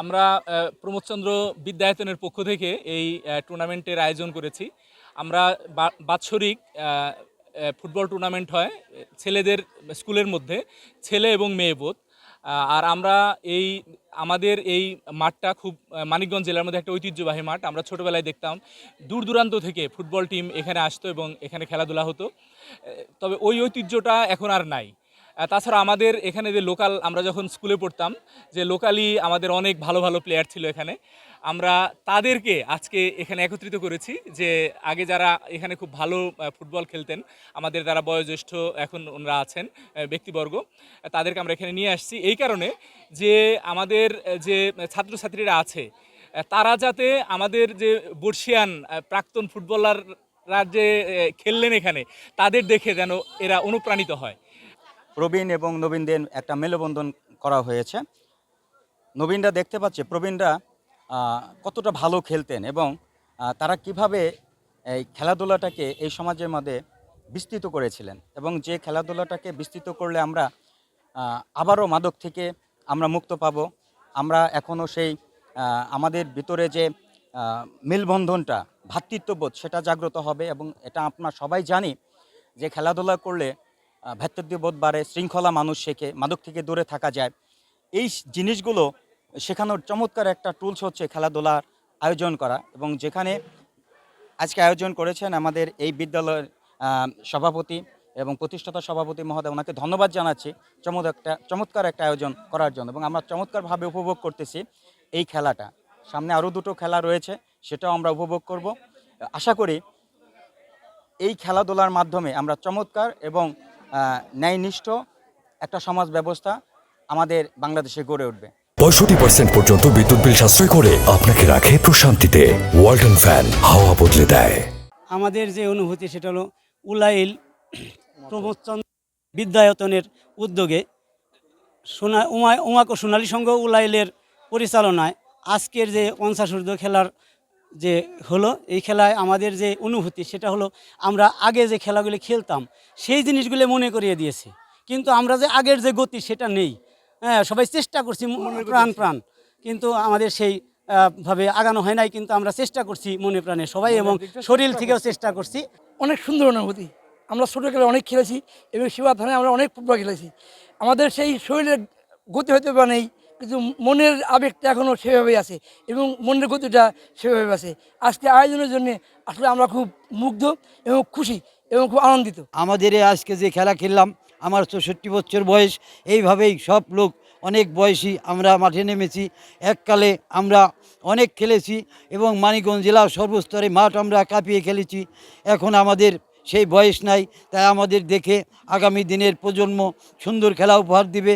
আমরা প্রমোদচন্দ্র বিদ্যায়তনের পক্ষ থেকে এই টুর্নামেন্টের আয়োজন করেছি। আমরা বাৎসরিক ফুটবল টুর্নামেন্ট হয়, ছেলেদের স্কুলের মধ্যে, ছেলে এবং মেয়ে বোধ। আর আমরা এই, আমাদের এই মাঠটা খুব মানিকগঞ্জ জেলার মধ্যে একটা ঐতিহ্যবাহী মাঠ। আমরা ছোটোবেলায় দেখতাম, দূর দূরান্ত থেকে ফুটবল টিম এখানে আসতো এবং এখানে খেলাধুলা হতো। তবে ওই ঐতিহ্যটা এখন আর নাই। তাছাড়া আমাদের এখানে যে লোকাল আমরা যখন স্কুলে পড়তাম, যে লোকালি আমাদের অনেক ভালো ভালো প্লেয়ার ছিল এখানে, আমরা তাদেরকে আজকে এখানে একত্রিত করেছি যে আগে যারা এখানে খুব ভালো ফুটবল খেলতেন, আমাদের যারা বয়োজ্যেষ্ঠ এখন ওনারা আছেন ব্যক্তিবর্গ, তাদেরকে আমরা এখানে নিয়ে আসছি। এই কারণে যে আমাদের যে ছাত্রছাত্রীরা আছে তারা যাতে আমাদের যে বর্ষিয়ান প্রাক্তন ফুটবলাররা যে খেললেন এখানে, তাদের দেখে যেন এরা অনুপ্রাণিত হয়। প্রবীণ এবং নবীনদের একটা মেলবন্ধন করা হয়েছে। নবীনরা দেখতে পাচ্ছে প্রবীণরা কতটা ভালো খেলতেন এবং তারা কীভাবে এই খেলাধুলাটাকে এই সমাজের মধ্যে বিস্তৃত করেছিলেন এবং যে খেলাধুলাটাকে বিস্তৃত করলে আমরা আবারও মাদক থেকে আমরা মুক্ত পাব। আমরা এখনও সেই আমাদের ভিতরে যে মেলবন্ধনটা ভ্রাতৃত্ববোধ সেটা জাগ্রত হবে এবং এটা আপনার সবাই জানি যে খেলাধুলা করলে আহ, ভ্রাতৃত্ববোধ বাড়ে শৃঙ্খলা মানুষ শেখে মাদক থেকে দূরে থাকা যায়। এই জিনিসগুলো শেখানোর চমৎকার একটা টুলস হচ্ছে খেলাধুলার আয়োজন করা এবং যেখানে আজকে আয়োজন করেছেন আমাদের এই বিদ্যালয়ের সভাপতি এবং প্রতিষ্ঠাতা সভাপতি মহোদয়। ওনাকে ধন্যবাদ জানাচ্ছি চমৎ একটা চমৎকার একটা আয়োজন করার জন্য এবং আমরা চমৎকারভাবে উপভোগ করতেছি এই খেলাটা। সামনে আরও দুটো খেলা রয়েছে সেটাও আমরা উপভোগ করব। আশা করি এই খেলাধুলার মাধ্যমে আমরা চমৎকার এবং ন্যায়নিষ্ঠ একটা সমাজ ব্যবস্থা আমাদের বাংলাদেশে গড়ে উঠবে। পঁয়ষট্টি পার্সেন্ট পর্যন্ত বিদ্যুৎ বিল সাশ্রয় করে আপনাকে রাখে প্রশান্তিতে ওয়ালটন ফ্যান হাওয়া বদলে দেয়। আমাদের যে অনুভূতি সেটা হলো উলাইল প্রমোদচন্দ্র বিদ্যায়তনের উদ্যোগে সোনা উমা উমাকো সোনালী সংঘ উলাইলের পরিচালনায় আজকের যে পঞ্চাশ খেলার যে হলো এই খেলায় আমাদের যে অনুভূতি সেটা হলো আমরা আগে যে খেলাগুলি খেলতাম সেই জিনিসগুলো মনে করিয়ে দিয়েছে। কিন্তু আমরা যে আগের যে গতি সেটা নেই। হ্যাঁ সবাই চেষ্টা করছি প্রাণ প্রাণ। কিন্তু আমাদের সেই ভাবে আগানো হয় নাই কিন্তু আমরা চেষ্টা করছি মনে প্রাণে। সবাই এবং শরীর থেকেও চেষ্টা করছি। অনেক সুন্দর অনুভূতি। আমরা ছোটোবেলায় অনেক খেলেছি এবং শিবা থানায় আমরা অনেক ফুটবল খেলেছি। আমাদের সেই শরীরের গতি হয়তো বা নেই কিন্তু মনের আবেগটা এখনও সেভাবেই আছে এবং মনের গতিটা সেভাবে আছে। আজকে আয়োজনের জন্য আসলে আমরা খুব মুগ্ধ এবং খুশি এবং খুব আনন্দিত। আমাদের আজকে যে খেলা খেললাম, আমার চৌষট্টি বছর বয়স, এইভাবেই সব লোক, অনেক বয়সী আমরা মাঠে নেমেছি। এককালে আমরা অনেক খেলেছি এবং মানিকগঞ্জ জেলার সর্বস্তরে মাঠ আমরা কাঁপিয়ে খেলেছি। এখন আমাদের সেই বয়স নাই, তাই আমাদের দেখে আগামী দিনের প্রজন্ম সুন্দর খেলা উপহার দিবে।